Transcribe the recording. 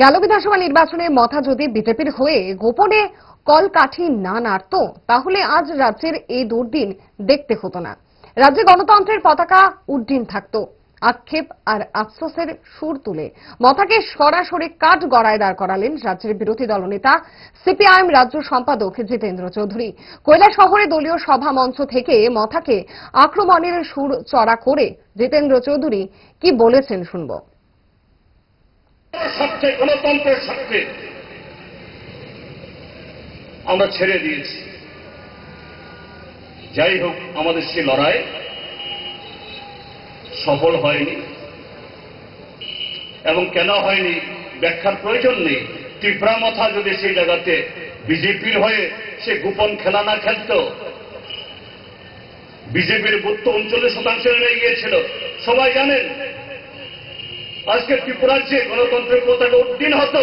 গেল বিধানসভা নির্বাচনে মথা যদি বিজেপির হয়ে গোপনে কলকাঠি না নাড়ত, তাহলে আজ রাজ্যের এই দুর্দিন দেখতে হতো না। রাজ্যে গণতন্ত্রের পতাকা উড্ডীন থাকতো, আক্ষেপ আর আফসোসের সুর তুলে। মথাকে সরাসরি কাঠ গড়ায় দাঁড় করালেন রাজ্যের বিরোধী দলনেতা সিপিআইএম রাজ্য সম্পাদক জিতেন্দ্র চৌধুরী। কৈলা শহরে দলীয় সভা মঞ্চ থেকে মথাকে আক্রমণের সুর চড়া করে জিতেন্দ্র চৌধুরী কি বলেছেন শুনব। স্বার্থে, গণতন্ত্রের স্বার্থে আমরা ছেড়ে দিয়েছি। যাই হোক, আমাদের সে লড়াই সফল হয়নি এবং কেন হয়নি ব্যাখ্যার প্রয়োজন নেই। ত্রিপুরা মাথা যদি সেই জায়গাতে বিজেপির হয়ে সে গোপন খেলা না খেলত, বিজেপির বুথ তো উনচল্লিশ শতাংশ নেমে গিয়েছিল। সবাই জানেন আজকে ত্রিপুরার যে গণতন্ত্রের পতাকা উদ্দিন হতো